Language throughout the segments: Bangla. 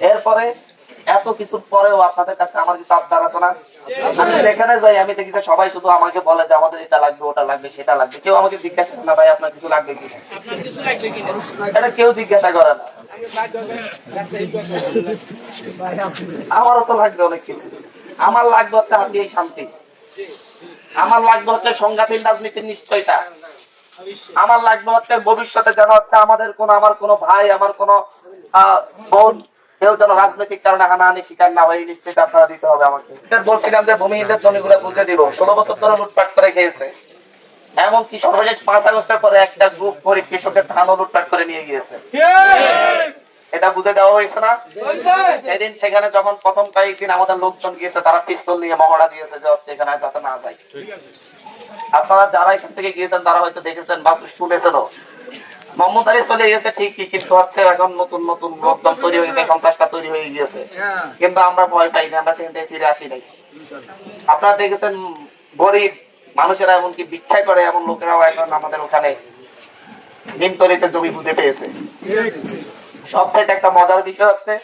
এরপরে এত কিছুর পরেও আপনাদের কাছে আমার কিছু আবদার আছে না? আমি যেখানে যাই, আমি দেখি যে সবাই শুধু আমাকে বলে যে আমাদের এটা লাগবে, ওটা লাগবে, সেটা লাগবে। কেউ আমাকে জিজ্ঞাসা করে না, ভাই, আপনার কিছু লাগবে কি? এটা কেউ জিজ্ঞাসা করে না। আমারও তো লাগবে অনেক কিছু। আমার লাগবে হচ্ছে আপনি এই শান্তি। আমার লাগবে হচ্ছে সংঘাতীন রাজনীতির নিশ্চয়তা। আমার লাগবে হচ্ছে ভবিষ্যতে যেন হচ্ছে আমাদের কোন, আমার কোন ভাই, আমার কোন বোন কেউ যেন রাজনৈতিক কারণে হানাহানি শিকার না হয় এই নিশ্চয়তা আপনারা দিতে হবে আমাকে। এটা বলছিলাম যে ভূমিহীনদের জমিগুলো বুঝে দিব। ষোলো বছর ধরে লুটপাট করে খেয়েছে। এমনকি সর্বশেষ পাঁচ আগস্টের পরে একটা গ্রুপ গরিব কৃষকের ধানও লুটপাট করে নিয়ে গিয়েছে। এটা বুঝে দেওয়া হয়েছে না? সেদিন সেখানে যখন প্রথম কয়েকদিন আমাদের লোকজন গিয়েছে তারা পিস্তল নিয়ে মহড়া দিয়েছে যে হচ্ছে এখানে যাতে না যায়। আপনারা যারা এখান থেকে গিয়েছেন তারা হয়তো দেখেছেন বা শুনেছেনও। মোহাম্মদ আলী চলে গেছে ঠিকই কিন্তু হচ্ছে এখন নতুন নতুন লোকজন তৈরি হয়ে গেছে সন্ত্রাসটা তৈরি হয়ে গিয়েছে। কিন্তু আমরা ভয় আমরা সেখান থেকে ফিরে আসি নাই। আপনারা দেখেছেন গরিব মানুষেরা এমনকি ভিক্ষা করে এমন লোকেরাও এখন আমাদের ওখানে নিমতলিতে জমি বুঝে পেয়েছে। একটা মজার বিষয় হচ্ছে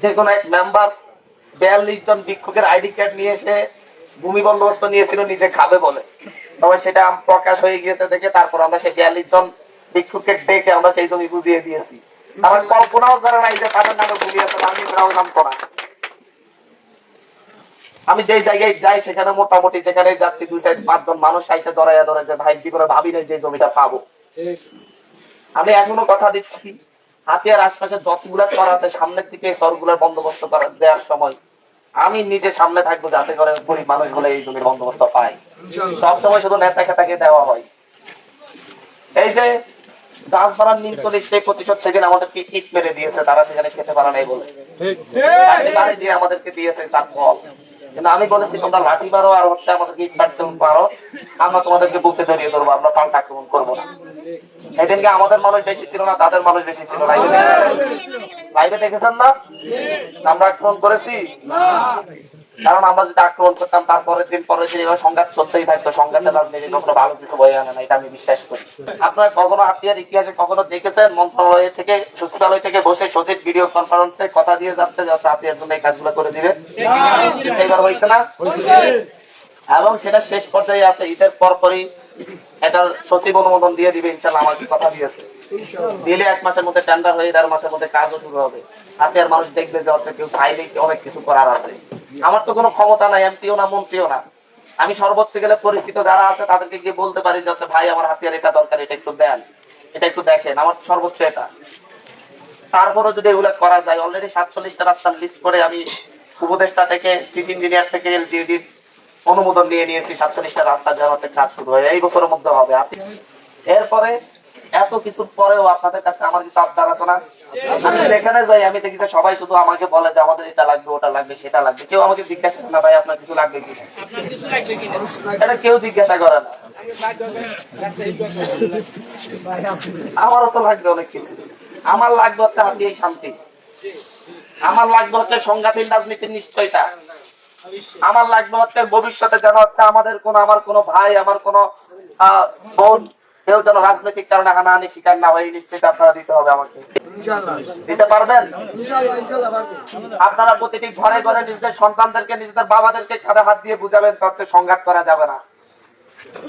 যে কোনো এক মেম্বার বিয়াল্লিশ জন ভিক্ষুকের আইডি কার্ড নিয়ে এসে ভূমি বন্দোবস্ত নিয়েছিল নিজে খাবে বলে। তবে সেটা প্রকাশ হয়ে গিয়েছে দেখে তারপর আমরা সেই বিয়াল্লিশ জন ভিক্ষুককে ডেকে আমরা সেই জমি বুঝিয়ে দিয়েছি। আমার কল্পনাও করে নাই যে তাদের নামে আছে আমি তারাও জানতো না আমি যেই জায়গায় যাই সেখানে মোটামুটি যেখানে যাচ্ছি দুই সাইড পাঁচজন মানুষ আইসে ধরাইয়া ধরে যে ভাই জীবনে ভাবি নাই যে জমিটা পাবো। আমি এখনও কথা দিচ্ছি হাতিয়ার আশপাশে যতগুলা চর আছে সামনের দিকে চরগুলোর বন্দোবস্ত করা দেওয়ার সময় আমি নিজে সামনে থাকব যাতে করে গরিব মানুষ মানুষগুলো এই জমির বন্দোবস্ত পায়। সবসময় শুধু নেতা খেতাকে দেওয়া হয়। এই যে সেই প্রতিশোধ সেদিন আমাদেরকে ইট মেরে দিয়েছে তারা সেখানে খেতে পারে নাই বলে। লাঠি বাড়ি দিয়ে আমাদেরকে দিয়েছে তার ফল। কিন্তু আমি বলেছি তোমরা লাঠি মারো আর হচ্ছে আমাদেরকে পারো আমরা তোমাদেরকে বুকে ধরিয়ে ধরবো আমরা পাল্টা আক্রমণ করব না। সেদিনকে আমাদের মানুষ বেশি ছিল না তাদের মানুষ বেশি ছিল লাইভে লাইভে দেখেছেন না? আমরা আক্রমণ করেছি? কারণ আমরা যদি আক্রমণ করতাম, তারপরের দিন, পরের দিন এবার সংঘাত চলতেই থাকতো। সংঘাতের রাজনীতি কখনো ভালো কিছু বয়ে আনে না এটা আমি বিশ্বাস করি। আপনারা কখনো হাতিয়ার ইতিহাসে কখনো দেখেছেন? মন্ত্রণালয় থেকে, সচিবালয় থেকে বসে সচিব ভিডিও কনফারেন্সে কথা দিয়ে যাচ্ছে যে হাতিয়ার জন্য এই কাজগুলো করে দিবে? এবার হয়েছে না? এবং সেটা শেষ পর্যায়ে আছে, ঈদের পরপরই এটার সচিব অনুমোদন দিয়ে দিবে ইনশাল্লাহ আমাকে কথা দিয়েছে। দিলে এক মাসের মধ্যে টেন্ডার হয়ে দেড় মাসের মধ্যে কাজও শুরু হবে। হাতে আর মানুষ দেখবে যে হচ্ছে কেউ চাইলে অনেক কিছু করার আছে। আমার তো কোনো ক্ষমতা নাই, এমপিও না, মন্ত্রীও না। আমি সর্বোচ্চ গেলে পরিচিত যারা আছে তাদেরকে গিয়ে বলতে পারি যে ভাই, আমার হাতিয়ার এটা দরকার, এটা একটু দেন, এটা একটু দেখেন, আমার সর্বোচ্চ এটা। তারপরে যদি এগুলো করা যায় অলরেডি সাতচল্লিশটা রাস্তার লিস্ট করে আমি উপদেষ্টা থেকে চিফ ইঞ্জিনিয়ার থেকে এলজিডির অনুমোদন নিয়ে নিয়েছি, সাতচল্লিশটা রাস্তা যাওয়াতে কাজ শুরু হয়। এই বছরের মধ্যে হবে। এরপরে এত কিছুর পরেও আপনাদের কাছে আমার কিছু আবদার আছে না? আমি যেখানে যাই আমি দেখি সবাই শুধু আমাকে বলে যে আমাদের এটা লাগবে ওটা লাগবে সেটা লাগবে। কেউ আমাকে জিজ্ঞাসা করে না ভাই আপনার কিছু লাগবে কি? এটা কেউ জিজ্ঞাসা করে না। আমি আমারও তো লাগবে অনেক কিছু। আমার লাগবে হচ্ছে আপনি এই শান্তি। আমার লাগবে হচ্ছে সংঘাতীন রাজনীতির নিশ্চয়তা। আমার লাগবে হচ্ছে ভবিষ্যতে যেন হচ্ছে আমাদের কোন আমার কোন ভাই আমার কোন আহ, বোন কেউ যেন রাজনৈতিক কারণে হানাহানি শিকার না হয় এই নিশ্চয়তা আপনারা দিতে হবে আমাকে। দিতে পারবেন? আপনারা প্রতিটি ঘরে ঘরে নিজেদের সন্তানদেরকে নিজেদের বাবাদেরকে সাদা হাত দিয়ে বুঝাবেন হচ্ছে সংঘাত করা যাবে না।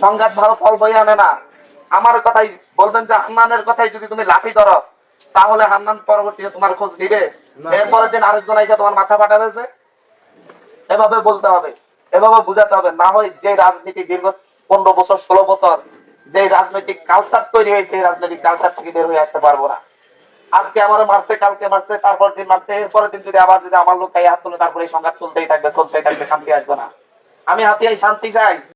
সংঘাত ভালো ফল বই আনে না। আমার কথাই বলবেন যে হান্নানের কথাই যদি তুমি লাঠি ধরো তাহলে হান্নান পরবর্তীতে তোমার খোঁজ নিবে। এরপরের দিন আরেকজন এসে তোমার মাথা ফাটা রয়েছে এভাবে বলতে হবে এভাবে বুঝাতে হবে। না হয় যে রাজনীতি দীর্ঘ পনেরো বছর ষোলো বছর যে রাজনৈতিক কালচার তৈরি হয়েছে রাজনৈতিক কালচার থেকে বের হয়ে আসতে পারব না। আজকে আমার মারছে, কালকে মারছে তারপর দিন মারছে, এরপরের দিন যদি আবার যদি আমার লোক হাত তুলে তারপরে সংঘাত চলতেই থাকবে চলতেই থাকবে, শান্তি আসবে না। আমি হাতিয়ায় শান্তি চাই।